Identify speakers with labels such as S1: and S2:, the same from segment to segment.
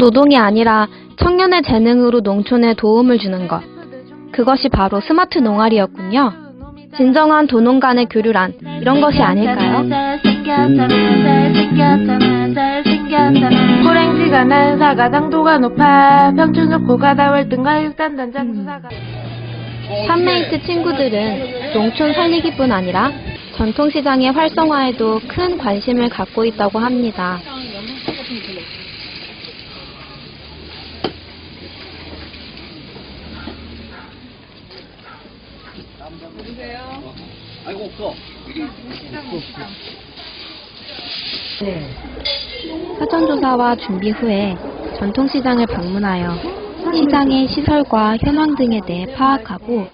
S1: 노동이 아니라 청년의 재능으로 농촌에 도움을 주는 것. 그것이 바로 스마트 농활이었군요. 진정한 도농 간의 교류란 이런 것이 아닐까요?
S2: 호랭지가 난 사과 당도가 높아 평촌 좋고가 다 월등과 육단 단장 수사가
S1: 판메이트 친구들은 농촌 살리기뿐 아니라 전통시장의 활성화에도 큰 관심을 갖고 있다고 합니다. 사전조사와 준비 후에 전통시장을 방문하여 시장의 시설과 현황 등에 대해 파악하고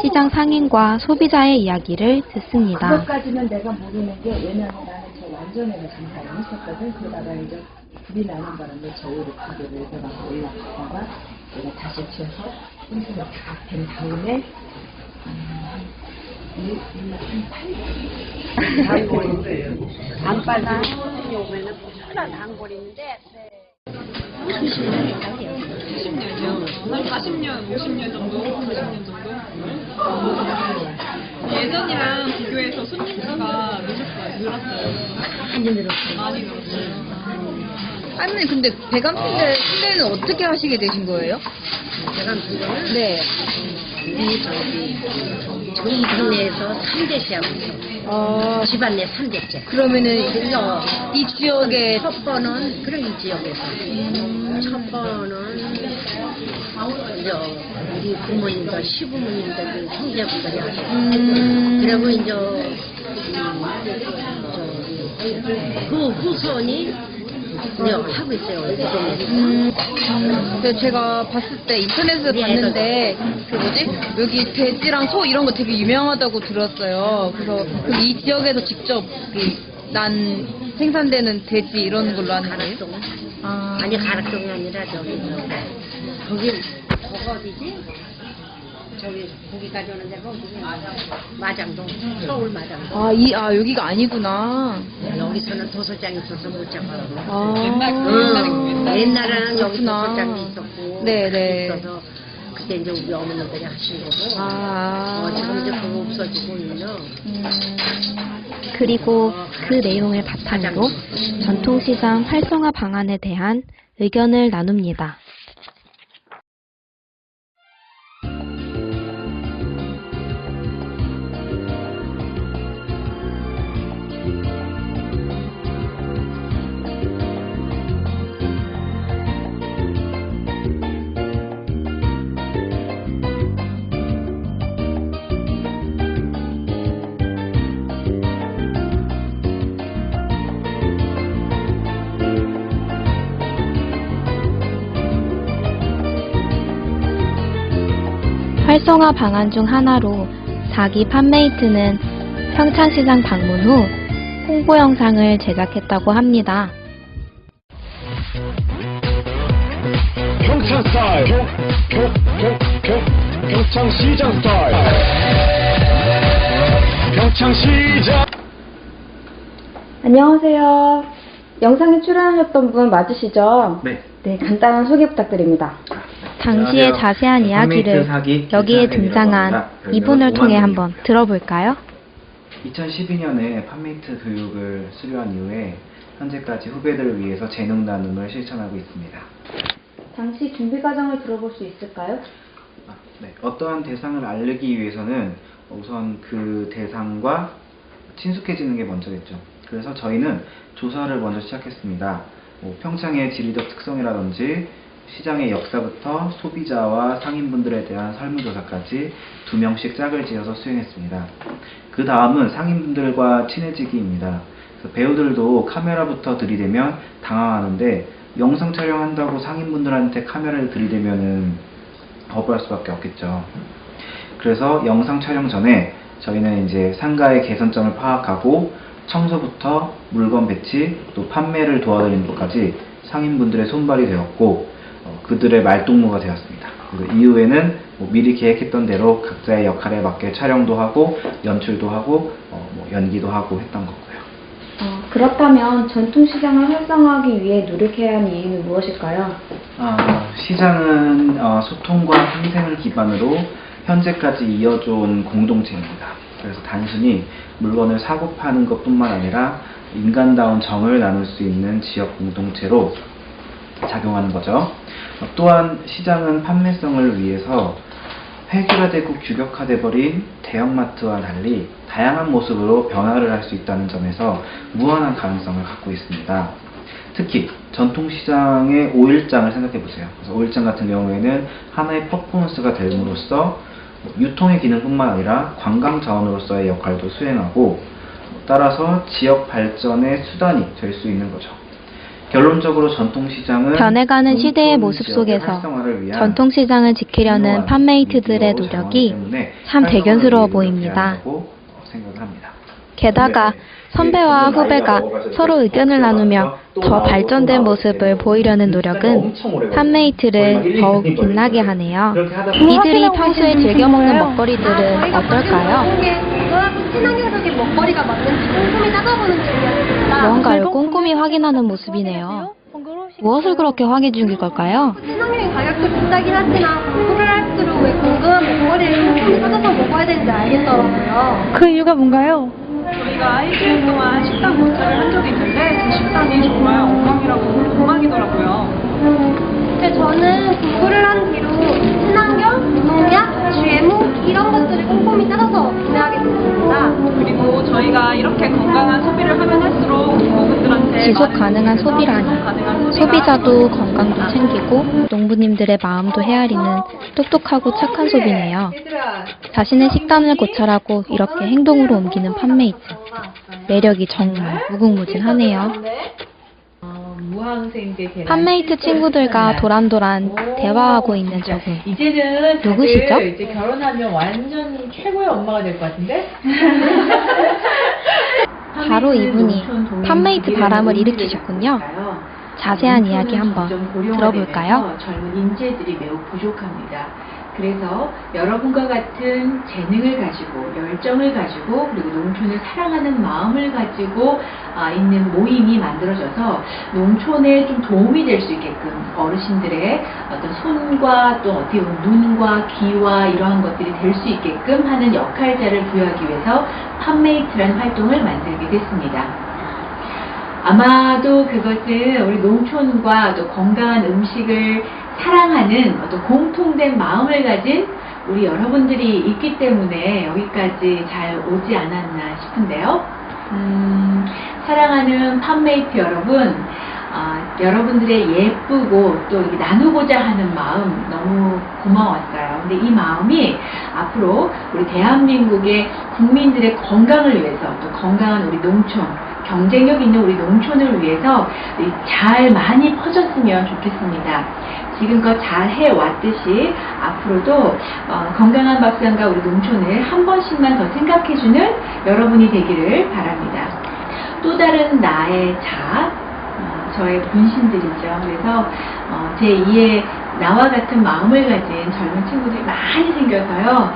S1: 시장 상인과 소비자의 이야기를 듣습니다.
S3: 그것까지는 내가 모르는 게 왜냐면 나는 저 완전에서 장사를 했었거든. 그러다가 이제 불이 나는 바람에 저울을 가게를 내가 올라갔다가 내가 다시 치워서 손수가 다된 다음에 안 빨라.
S4: 한 40년, 50년 정도? 40년 정도? 예전이랑 비교해서 손님 수가 늘었어요. 늘었어요.
S3: 많이 늘었어.
S4: 많이 늘었어요.
S5: 할머니 근데 배감 순대 순대는 어떻게 하시게 되신 거예요?
S6: 배감 순대는
S5: 네.
S6: 우리 저기 저희 동네에서 3대째 하고 있어.
S5: 어
S6: 집안 내 3대째.
S5: 그러면은
S6: 그래서
S5: 이 지역에
S6: 첫 번은 그런 이 지역에서 첫 번은 이제 우리 부모님들 시부모님들 형제분들이 하시고
S5: 음,
S6: 그리고 이제 음, 저기 그 후손이 이제 하고 있어요 우리 동네에서.
S5: 음, 근데 제가 봤을 때 인터넷에서
S6: 네,
S5: 봤는데 그 뭐지 여기 돼지랑 소 이런 거 되게 유명하다고 들었어요. 그래서 그이 지역에서 직접 그난 생산되는 돼지 이런 걸로 하는 거예요?
S6: 가락동
S5: 아,
S6: 아니 가락동이 아니라 저기 거기 거가 어디지? 저기 고기 가져오는 데가 어디지? 마장동 서울 마장동
S5: 아, 이, 아, 여기가 아니구나.
S6: 여기서는 도서장이 있어서 못 잡아요
S5: 아,
S4: 옛날 그
S6: 응. 옛날에는 여기
S5: 그렇구나.
S6: 도서장이 있었고
S5: 네, 네.
S6: 있어서 그때 이제 우리 어머니들이 하신 거고
S5: 아.
S6: 어, 지금 이제 그거 없어지고 있는
S1: 음, 그리고 그 내용을 바탕으로 전통시장 활성화 방안에 대한 의견을 나눕니다. 활성화 방안 중 하나로 4기 판메이트는 평창시장 방문 후 홍보 영상을 제작했다고 합니다.
S7: 평창 스타일 평, 평, 평, 평, 평창시장 스타일 평창시장
S8: 안녕하세요. 영상에 출연하셨던 분 맞으시죠?
S9: 네.
S8: 네, 간단한 소개 부탁드립니다.
S1: 당시의
S9: 안녕하세요.
S1: 자세한
S9: 판메이트
S1: 이야기를 여기에
S9: 김창현이라고
S1: 등장한 이분을 통해. 한번 들어볼까요?
S9: 2012년에 판메이트 교육을 수료한 이후에 현재까지 후배들을 위해서 재능 나눔을 실천하고 있습니다.
S8: 당시 준비 과정을 들어볼 수 있을까요?
S9: 아, 네. 어떠한 대상을 알리기 위해서는 우선 그 대상과 친숙해지는 게 먼저겠죠. 그래서 저희는 조사를 먼저 시작했습니다. 뭐 평창의 지리적 특성이라든지 시장의 역사부터 소비자와 상인분들에 대한 설문조사까지 두 명씩 짝을 지어서 수행했습니다. 그 다음은 상인분들과 친해지기입니다. 배우들도 카메라부터 들이대면 당황하는데 영상 촬영한다고 상인분들한테 카메라를 들이대면은 거부할 수밖에 없겠죠. 그래서 영상 촬영 전에 저희는 이제 상가의 개선점을 파악하고 청소부터 물건 배치 또 판매를 도와드리는 것까지 상인분들의 손발이 되었고 어, 그들의 말동무가 되었습니다. 그리고 이후에는 뭐 미리 계획했던 대로 각자의 역할에 맞게 촬영도 하고 연출도 하고 어, 뭐 연기도 하고 했던 거고요.
S8: 어, 그렇다면 전통 시장을 활성화하기 위해 노력해야 하는 이유는 무엇일까요?
S9: 어, 시장은 어, 소통과 상생을 기반으로 현재까지 이어져 온 공동체입니다. 그래서 단순히 물건을 사고 파는 것뿐만 아니라 인간다운 정을 나눌 수 있는 지역 공동체로 작용하는 거죠. 어, 또한 시장은 판매성을 위해서 획일화되고 규격화돼 버린 대형마트와 달리 다양한 모습으로 변화를 할 수 있다는 점에서 무한한 가능성을 갖고 있습니다. 특히 전통시장의 5일장을 생각해 보세요. 그래서 5일장 같은 경우에는 하나의 퍼포먼스가 됨으로써 유통의 기능뿐만 아니라 관광 자원으로서의 역할도 수행하고 따라서 지역 발전의 수단이 될 수 있는 거죠. 결론적으로 전통시장은
S1: 변해가는 시대의 모습 속에서 전통시장을 지키려는 판메이트들의 노력이 참 대견스러워 보입니다. 게다가 선배와 후배가 서로 의견을 나누며 더 발전된 모습을 보이려는 노력은 판메이트를 더욱 빛나게 하네요. 이들이 평소에 즐겨 먹는 먹거리들은 어떨까요?
S10: 친환경적인 먹거리가 맞는지 꼼꼼히 따져보는 중이었습니다.
S1: 무언가를 꼼꼼히 확인하는 모습이네요. 무엇을 그렇게 확인 중인 걸까요?
S10: 친환경 가격도 비싸긴 하지만 공부를 할수록 왜 먹거리를 꼼꼼히 찾아서 먹어야 되는지 알겠더라고요.
S8: 그 이유가 뭔가요?
S4: 저희가 일주일 동안 식당 검사를 한 적이 있는데 제 식당이 정말 엉망이라고 엉망이더라고요.
S1: 지속 가능한 소비라니 소비자도 건강도 챙기고 농부님들의 마음도 헤아리는 똑똑하고 착한 소비네요. 자신의 식단을 고찰하고 이렇게 행동으로 옮기는 판메이트. 매력이 정말 무궁무진하네요. 판메이트 친구들과 도란도란 대화하고 있는 저분.
S11: 이제는 다들
S1: 누구시죠?
S11: 이제 결혼하면 완전 최고의 엄마가 될 것 같은데?
S1: 바로 이분이 판메이트 바람을 일으키셨군요. 자세한 이야기 한번 들어볼까요?
S11: 젊은 인재들이 매우 부족합니다. 그래서 여러분과 같은 재능을 가지고 열정을 가지고 그리고 농촌을 사랑하는 마음을 가지고 아, 있는 모임이 만들어져서 농촌에 좀 도움이 될 수 있게끔 어르신들의 어떤 손과 또 어떻게 보면 눈과 귀와 이러한 것들이 될 수 있게끔 하는 역할자를 부여하기 위해서 판메이트라는 활동을 만들게 됐습니다. 아마도 그것은 우리 농촌과 또 건강한 음식을 사랑하는 어떤 공통된 마음을 가진 우리 여러분들이 있기 때문에 여기까지 잘 오지 않았나 싶은데요. 음, 사랑하는 판메이트 여러분, 아, 여러분들의 예쁘고 또 나누고자 하는 마음 너무 고마웠어요. 근데 이 마음이 앞으로 우리 대한민국의 국민들의 건강을 위해서 또 건강한 우리 농촌, 경쟁력 있는 우리 농촌을 위해서 잘 많이 퍼졌으면 좋겠습니다. 지금껏 잘 해왔듯이 앞으로도 어, 건강한 밥상과 우리 농촌을 한 번씩만 더 생각해주는 여러분이 되기를 바랍니다. 또 다른 나의 자, 어, 저의 분신들이죠. 그래서 어, 제2의 나와 같은 마음을 가진 젊은 친구들이 많이 생겨서요.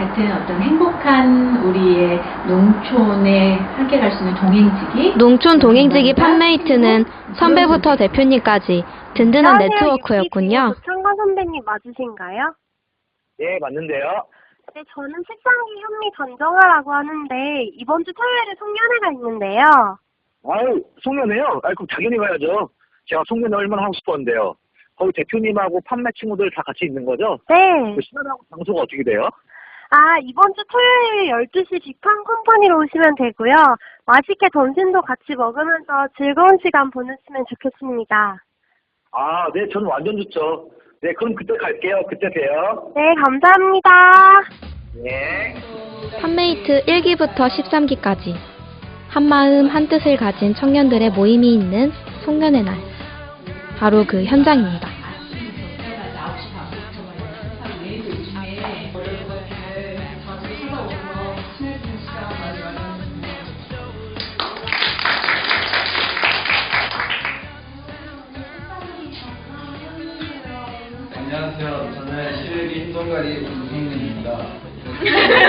S11: 같은 어떤 행복한 우리의 농촌에 함께 갈 수 있는 동행지기
S1: 농촌 동행지기 판메이트는 선배부터 대표님까지 든든한 네트워크였군요.
S10: 창과 선배님 맞으신가요?
S12: 예, 맞는데요.
S10: 네, 저는 책상이 현미 전정아라고 하는데 이번 주 토요일에 송년회가 있는데요.
S12: 아유, 송년회요? 아이, 그럼 당연히 가야죠. 제가 송년회 얼마나 하고 싶었는데요. 거기 대표님하고 판매 친구들 다 같이 있는 거죠?
S10: 네.
S12: 그 시간하고 장소가 어떻게 돼요?
S10: 아, 이번 주 토요일 12시 비판 컴퍼니로 오시면 되고요. 맛있게 점심도 같이 먹으면서 즐거운 시간 보내시면 좋겠습니다.
S12: 아, 네, 저는 완전 좋죠. 네, 그럼 그때 갈게요. 그때 봬요.
S10: 네, 감사합니다.
S12: 네.
S1: 판메이트 1기부터 13기까지 한마음 한뜻을 가진 청년들의 모임이 있는 송년회 날 바로 그 현장입니다.
S13: 저는 실기 힘동가리 김승민입니다.